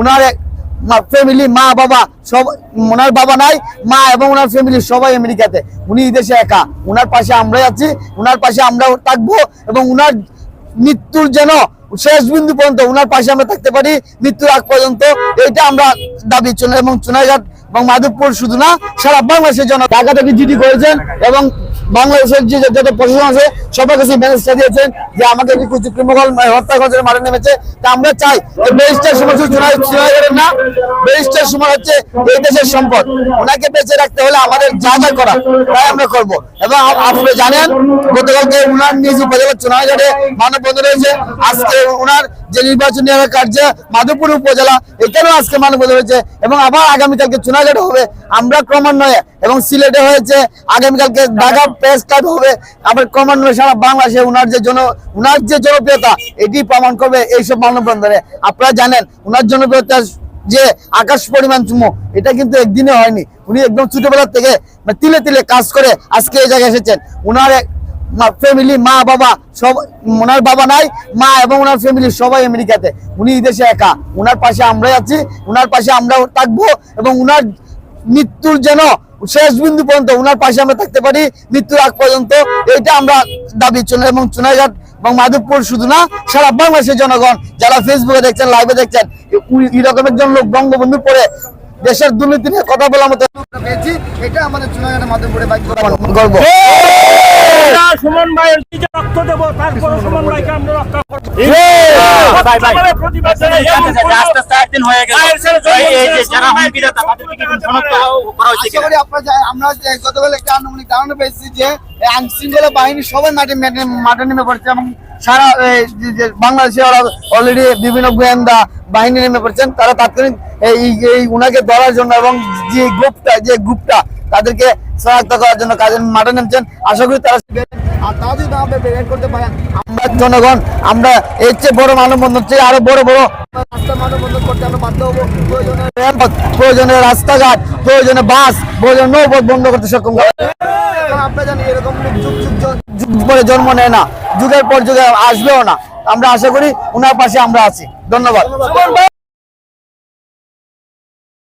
উনার ফ্যামিলি মা বাবা, সব ওনার বাবা নাই, মা এবং ওনার ফ্যামিলি সবাই আমেরিকাতে। উনি দেশে একা। ওনার পাশে আমরাই আছি ওনার পাশে আমরাও থাকব এবং ওনার মৃত্যুর যেন শেষ বিন্দু পর্যন্ত ওনার পাশে আমরা থাকতে পারি, মৃত্যুর আগ পর্যন্ত। এইটা আমরা দাবি এবং চুনাঘাট এবং মাধবপুর শুধু না, সারা বাংলাদেশের জন্য ঢাকা থেকে জিডি করেছেন এবং বাংলাদেশের যে যত প্রশাসন আছে সবার কাছে মেসেজটা দিয়েছেন যে আমাকে ক্রিমিনাল হত্যা করার মারে নেমেছে। তা আমরা চাই যে সময় শুধু না ব্যারিস্টার সময় হচ্ছে এই দেশের সম্পদ। ওনাকে বেঁচে রাখতে হলে আমাদের যা যা করা তাই আমরা করব। এবং আপনি জানেন, গতকালকে উনার নিজ উপজেলা চুনাইঘাটে মানববন্ধন হয়েছে। আজকে উনার যে নির্বাচনী এলাকার যে মাধবপুর উপজেলা এখানেও আজকে মানববন্ধন হয়েছে এবং আবার আগামীকালকে চুনাঘাটে হবে। আমরা ক্রমান্বয়ে এবং সিলেটে হয়েছে, আগামীকালকে ঢাকা প্রেস ক্লাব হবে। আবার ক্রমান্বয়ে সারা বাংলাদেশে উনার যে জন উনার যে জনপ্রিয়তা, এটি প্রমাণ করবে এইসব মানববন্ধনে। আপনারা জানেন, উনার জনপ্রিয়তা যে আকাশ পরিমাণ চুমো, এটা কিন্তু একদিনে হয়নি। উনি একদম ছোটবেলার থেকে তিলে তিলে কাজ করে আজকে এই জায়গায় এসেছেন। উনার ফ্যামিলি মা বাবা সব ওনার বাবা নাই মা এবং ওনার ফ্যামিলি সবাই আমেরিকাতে। উনি এই দেশে একা। ওনার পাশে আমরাই আছি ওনার পাশে আমরাও থাকব এবং উনার মৃত্যুর যেন শেষ বিন্দু পর্যন্ত ওনার পাশে আমরা থাকতে পারি মৃত্যুর আগ পর্যন্ত। এটা আমরা দাবি চলে এবং চুনাঘাট এবং মাধবপুর শুধু না সারা বাংলাদেশের জনগণ যারা ফেসবুকে দেখছেন লাইভে দেখছেন এ- এরকম একজন লোক বঙ্গবন্ধু পরে দেশের দুর্নীতি নিয়ে কথা বলার মতো পেয়েছি এটা আমাদের চুনাঘাটের মাধবপুরে গর্ব। সুমন ভাইয়ের যে রক্ত দেবো তারপর সুমন ভাইকে আমরা রক্ষা করব। ভাই, ভাই। আমাদের প্রতিবাদ জানাই, এমন আস্তে আস্তে আস্তে একদিন হয়ে গেল। ভাইয়ের ছেলে জন্ম এই- এই যে যারা সুমন হুমকি কি শনাক্ত করা হয়েছে আশা কিনা? করি আপনারা যা- আমরা গতকাল একটা আনুমানিক ধারণা পেয়েছি যে আইন শৃঙ্খলা বাহিনী সবাই মাঠে মাঠে- নেমে পড়ছে এবং সারা বাংলাদেশে ওরা অলরেডি বিভিন্ন গোয়েন্দা বাহিনী নেমে পড়ছেন তারা তাৎক্ষণিক এই উনাকে ধরার জন্য এবং যে গ্রুপটা যে গ্রুপটা তাদেরকে সহায়তা করার জন্য কাজে মাঠে নেমছেন। আশা করি তারা আমরা জনগণ, আমরা এর চেয়ে বড় মানববন্ধন চেয়ে আরও বড় বড় রাস্তাঘাট, প্রয়োজনে বাস বন্ধ করতে সক্ষম জন্ম নেয় না। যুগের পর যুগে আসবেও না। আমরা আশা করি ওনার পাশে আমরা আছি। ধন্যবাদ।